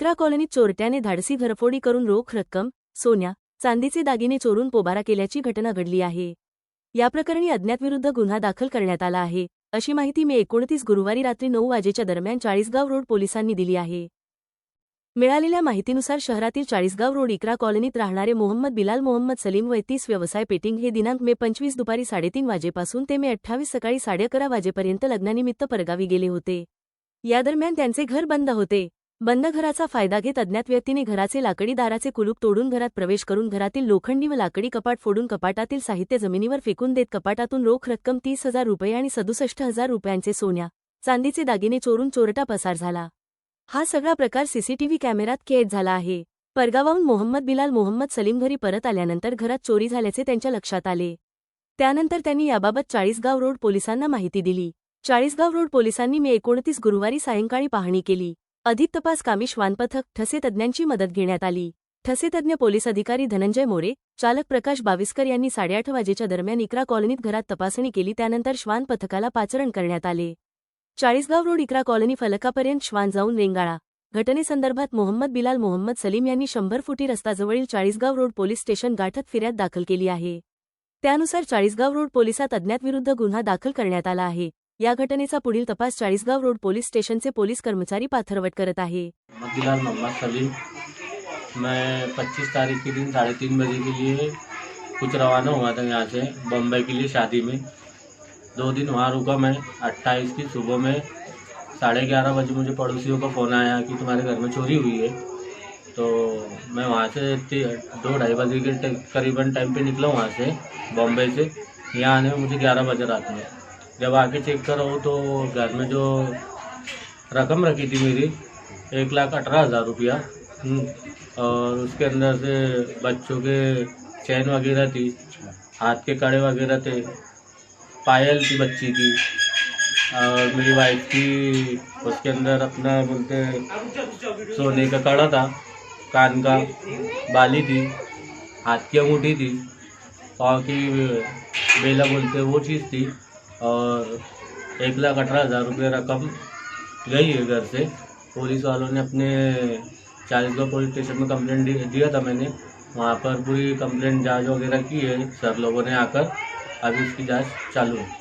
इकरा कॉलनीत चोरट्याने धाडसी घरफोडी करून रोख रक्कम सोन्या चांदीचे दागिने चोरून पोबारा केल्याची घटना घडली आहे. या प्रकरणी अज्ञातविरुद्ध गुन्हा दाखल करण्यात आला आहे अशी माहिती मे एकोणतीस गुरुवारी रात्री नऊ वाजेच्या दरम्यान चाळीसगाव रोड पोलिसांनी दिली आहे. मिळालेल्या माहितीनुसार शहरातील चाळीसगाव रोड इकरा कॉलनीत राहणारे मोहम्मद बिलाल मोहम्मद सलीम वैतीस व्यवसाय पेटिंग हे दिनांक मे पंचवीस दुपारी साडेतीन वाजेपासून ते मे अठ्ठावीस सकाळी साडेअकरा वाजेपर्यंत लग्नानिमित्त परगावी गेले होते. या दरम्यान त्यांचे घर बंद होते. बंद घराचा फायदा घेत अज्ञात व्यक्तीने घराचे लाकडी दाराचे कुलूप तोडून घरात प्रवेश करून घरातील लोखंडी व लाकडी कपाट फोडून कपाटातील साहित्य जमिनीवर फेकून देत कपाटातून रोख रक्कम तीस हजार रुपये आणि सदुसष्ट हजार रुपयांचे सोन्या चांदीचे दागिने चोरून चोरटा पसार झाला. हा सगळा प्रकार सीसीटीव्ही कॅमेऱ्यात कैद झाला आहे. परगावाहून मोहम्मद बिलाल मोहम्मद सलीम घरी परत आल्यानंतर घरात चोरी झाल्याचे त्यांच्या लक्षात आले. त्यानंतर त्यांनी याबाबत चाळीसगाव रोड पोलिसांना माहिती दिली. चाळीसगाव रोड पोलिसांनी मे एकोणतीस गुरुवारी सायंकाळी पाहणी केली. अधिक तपास कामी श्वानपथक ठसे तज्ज्ञांची मदत घेण्यात आली. ठसे तज्ज्ञ पोलीस अधिकारी धनंजय मोरे चालक प्रकाश बाविस्कर यांनी साडेआठ वाजेच्या दरम्यान इकरा कॉलनीत घरात तपासणी केली त्यानंतर श्वान पथकाला पाचरण करण्यात आले. चाळीसगाव रोड इकरा कॉलनी फलकापर्यंत श्वान जाऊन रेंगाळा. घटनेसंदर्भात मोहम्मद बिलाल मोहम्मद सलीम यांनी शंभर फुटी रस्ताजवळील चाळीसगाव रोड पोलीस स्टेशन गाठत फिर्याद दाखल केली आहे. त्यानुसार चाळीसगाव रोड पोलिसात अज्ञातविरुद्ध गुन्हा दाखल करण्यात आला आहे. या घटनेचा पुढील तपास चाळीसगाव रोड पोलीस स्टेशनचे पोलीस कर्मचारी पाथरवट करत आहे. मोहम्मद बिलाल मोहम्मद सलीम. मैं 25 तारीख के दिन साढ़े तीन बजे के लिए कुछ रवाना हुआ था यहाँ से बम्बई के लिए शादी में। दो दिन वहाँ रुका मैं 28 की सुबह में। साढ़े ग्यारह बजे मुझे पड़ोसियों का फ़ोन आया कि तुम्हारे घर में चोरी हुई है। तो मैं वहाँ से दो ढाई बजे के करीबन टाइम पे निकला वहाँ से बॉम्बे से। यहाँ आने में मुझे ग्यारह बजे रात में। जब आके चेक करा तो घर में जो रकम रखी थी मेरी एक लाख अठारह हज़ार रुपया। हम्म, और उसके अंदर से बच्चों के चैन वगैरह थी हाथ के कड़े वगैरह थे पायल थी बच्ची की। और मेरी वाइफ की उसके अंदर अपना बोलते सोने का कड़ा था कान का बाली थी हाथ की अंगूठी थी पाँव की बेला बोलते वो चीज़ थी। और एक लाख अठारह हज़ार रुपये रकम गई है घर से। पुलिस वालों ने अपने चालीसगढ़ पुलिस स्टेशन में कंप्लेंट दिया था मैंने। वहाँ पर पूरी कंप्लेंट जाँच वगैरह की है। सर लोगों ने आकर अभी उसकी जाँच चालू है।